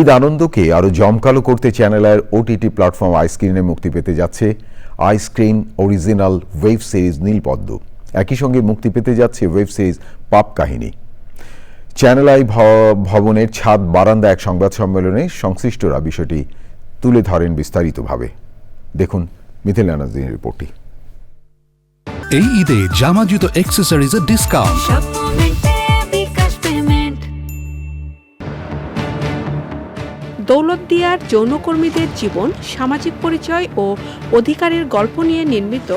ঈদ আনন্দকে আরও জমকালো করতে চ্যানেলের ওটিটি প্ল্যাটফর্ম আইসক্রিনে মুক্তি পেতে যাচ্ছে iScreen original web series Nilpodmo. একই সঙ্গে মুক্তি পেতে যাচ্ছে ওয়েব সিরিজ পাপ কাহিনী। চ্যানেল আই ভ- ভবনের ছাদ বারান্দা এক সংবাদ সম্মেলনে সংশ্লিষ্টরা বিষয়টি তুলে ধরেন বিস্তারিতভাবে। দেখুন মিথিল নাজদিনের রিপোর্টটি। এই ঈদে জামা জুতো অ্যাক্সেসরিজের ডিসকাউন্ট দৌলতদিয়ার যৌনকর্মীদের জীবন সামাজিক পরিচয় ও অধিকারের গল্প নিয়ে নির্মিত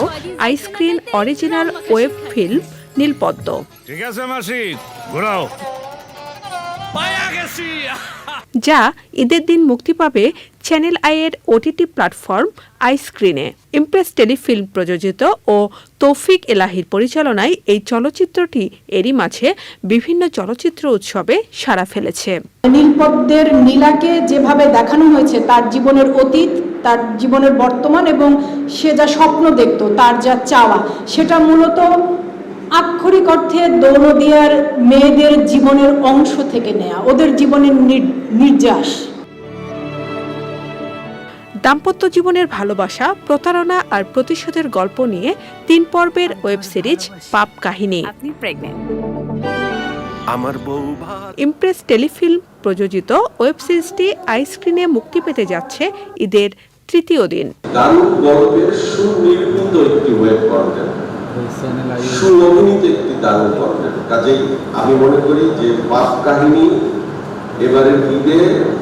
iScreen original web film Nilpodmo. ঠিক আছে মাসি ঘোরাও। যা ঈদের দিন মুক্তি পাবে চ্যানেল আইয়ের ওটিটি প্ল্যাটফর্ম আইস্ক্রিনে ইমপ্রেস টেলিফিল্ম প্রযোজিত ও তৌফিক এলাহির পরিচালনায় এই চলচ্চিত্রটি এরই মাঝে বিভিন্ন চলচ্চিত্র উৎসবে সাড়া ফেলেছে। নীলপদ্মের নীলাকে যেভাবে দেখানো হয়েছে, তার জীবনের অতীত, তার জীবনের বর্তমান এবং সে যা স্বপ্ন দেখত, তার যা চাওয়া, সেটা মূলত আক্ষরিক অর্থে দৌলদিয়ার মেয়েদের জীবনের অংশ থেকে নেয়া, ওদের জীবনের নির- নির্যাস। দাম্পত্য জীবনের ভালোবাসা প্রতারণা আর প্রতিশোধের গল্প নিয়ে তিন পর্বের ওয়েব সিরিজ পাপ কাহিনী। আপনি প্রেগনেন্ট আমার বউ ইমপ্রেস টেলিফিল্ম প্রযোজিত ওয়েব সিরিজটি আইস্ক্রিনে মুক্তি পেতে যাচ্ছে ঈদের তৃতীয় দিন। দারুণ গল্পের সুনির্মিত একটি ওয়েব কন্টেন্ট সুঅভিনীত একটি দারুণ কন্টেন্ট কাজেই আমি মনে করি যে পাপ কাহিনী এবারের ঈদে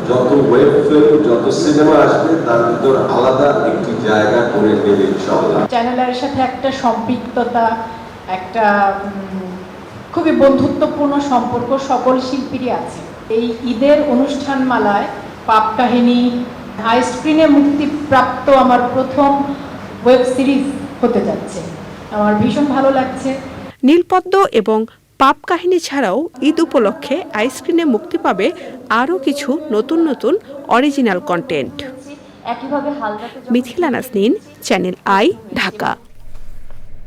যত ওয়েব ফিল্ম যত সিনেমা আসবে তার ভিতর আলাদা একটি জায়গা করে নেবে ইনশাআল্লাহ। চ্যানেলের সাথে একটা সম্পৃক্ততা একটা খুবই বন্ধুত্বপূর্ণ সম্পর্ক সকল শিল্পীরই আছে। এই ঈদের অনুষ্ঠানমালায় পাপ কাহিনী আইস্ক্রিনে মুক্তিপ্রাপ্ত আমার প্রথম ওয়েব সিরিজ হতে যাচ্ছে। আমার ভীষণ ভালো লাগছে। নীলপদ্ম এবং পাপ কাহিনী ছাড়াও ঈদ উপলক্ষে আইসক্রিমে মুক্তি পাবে আরও কিছু নতুন নতুন original content Mithila Nasnin channel I Dhaka.